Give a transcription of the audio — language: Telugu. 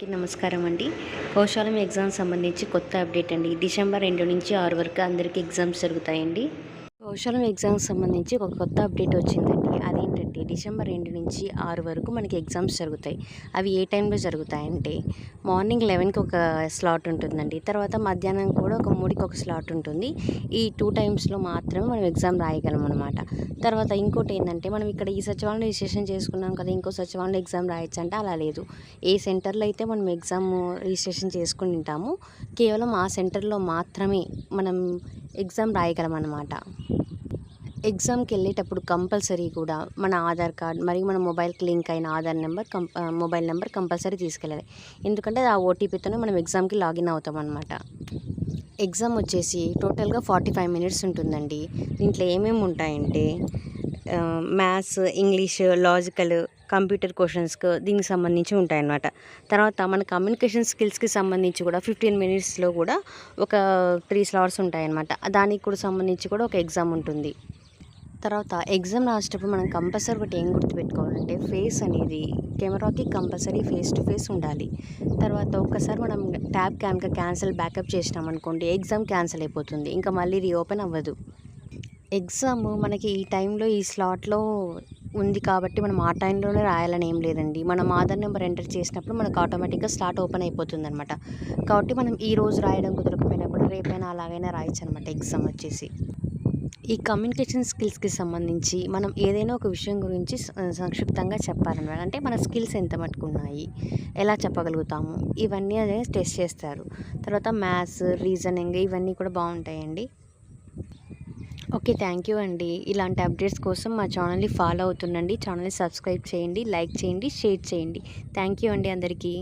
అందరికీ నమస్కారం అండి. కౌశాలం ఎగ్జామ్స్ సంబంధించి కొత్త అప్డేట్ అండి. డిసెంబర్ రెండు నుంచి ఆరు వరకు అందరికీ ఎగ్జామ్స్ జరుగుతాయండి. కౌశాలం ఎగ్జామ్స్ సంబంధించి ఒక కొత్త అప్డేట్ వచ్చింది అదేంటంటే డిసెంబర్ రెండు నుంచి ఆరు వరకు మనకి ఎగ్జామ్స్ జరుగుతాయి. అవి ఏ టైంలో జరుగుతాయంటే మార్నింగ్ లెవెన్కి ఒక స్లాట్ ఉంటుందండి. తర్వాత మధ్యాహ్నం కూడా ఒక మూడుకి ఒక స్లాట్ ఉంటుంది. ఈ టూ టైమ్స్లో మాత్రమే మనం ఎగ్జామ్ రాయగలం అనమాట తర్వాత ఇంకోటి ఏంటంటే మనం ఇక్కడ ఈ సచివాలయం రిజిస్ట్రేషన్ చేసుకున్నాం కదా ఇంకో సచివాలయం ఎగ్జామ్ రాయొచ్చు అంటే అలా లేదు. ఏ సెంటర్లో అయితే మనం ఎగ్జామ్ రిజిస్ట్రేషన్ చేసుకుని ఉంటామో కేవలం ఆ సెంటర్లో మాత్రమే మనం ఎగ్జామ్ రాయగలం అనమాట ఎగ్జామ్కి వెళ్ళేటప్పుడు కంపల్సరీ కూడా మన ఆధార్ కార్డ్ మరియు మన మొబైల్కి లింక్ అయిన Aadhaar number cum mobile number compulsory తీసుకెళ్ళాలి. ఎందుకంటే ఆ ఓటీపీతోనే మనం ఎగ్జామ్కి లాగిన్ అవుతాం అనమాట ఎగ్జామ్ వచ్చేసి టోటల్గా ఫార్టీ ఫైవ్ మినిట్స్ ఉంటుందండి. దీంట్లో ఏమేమి ఉంటాయంటే మ్యాథ్స్ ఇంగ్లీష్ లాజికల్ కంప్యూటర్ క్వశ్చన్స్కి దీనికి సంబంధించి ఉంటాయన్నమాట. తర్వాత మన కమ్యూనికేషన్ స్కిల్స్కి సంబంధించి కూడా ఫిఫ్టీన్ మినిట్స్లో కూడా ఒక త్రీ స్లాట్స్ ఉంటాయన్నమాట. దానికి కూడా సంబంధించి కూడా ఒక ఎగ్జామ్ ఉంటుంది. తర్వాత ఎగ్జామ్ రాసేటప్పుడు మనం కంపల్సరీ ఒకటి ఏం గుర్తుపెట్టుకోవాలంటే ఫేస్ అనేది కెమెరాకి కంపల్సరీ ఫేస్ టు ఫేస్ ఉండాలి. తర్వాత ఒక్కసారి మనం ట్యాబ్ కనుక క్యాన్సిల్ బ్యాకప్ చేసినాం అనుకోండి ఎగ్జామ్ క్యాన్సిల్ అయిపోతుంది. ఇంకా మళ్ళీ రీఓపెన్ అవ్వదు. ఎగ్జామ్ మనకి ఈ టైంలో ఈ స్లాట్లో ఉంది కాబట్టి మనం ఆ టైంలోనే రాయాలని ఏం లేదండి. మనం ఆధార్ నెంబర్ ఎంటర్ చేసినప్పుడు మనకు ఆటోమేటిక్గా స్లాట్ ఓపెన్ అయిపోతుంది అనమాట కాబట్టి మనం ఈ రోజు రాయడం కుదరకపోయినా కూడా రేపైనా అలాగైనా రాయొచ్చు అనమాట ఎగ్జామ్ వచ్చేసి. ఈ కమ్యూనికేషన్ స్కిల్స్కి సంబంధించి మనం ఏదైనా ఒక విషయం గురించి సంక్షిప్తంగా చెప్పాలన్నమాట అంటే మన స్కిల్స్ ఎంత మటుకు ఉన్నాయి ఎలా చెప్పగలుగుతాము? ఇవన్నీ అదే టెస్ట్ చేస్తారు. తర్వాత మ్యాథ్స్ రీజనింగ్ ఇవన్నీ కూడా బాగుంటాయండి. ఓకే థ్యాంక్ యూ అండి. ఇలాంటి అప్డేట్స్ కోసం మా ఛానల్ని ఫాలో అవుతుండండి. ఛానల్ని సబ్స్క్రైబ్ చేయండి లైక్ చేయండి షేర్ చేయండి. థ్యాంక్ యూ అండి అందరికీ.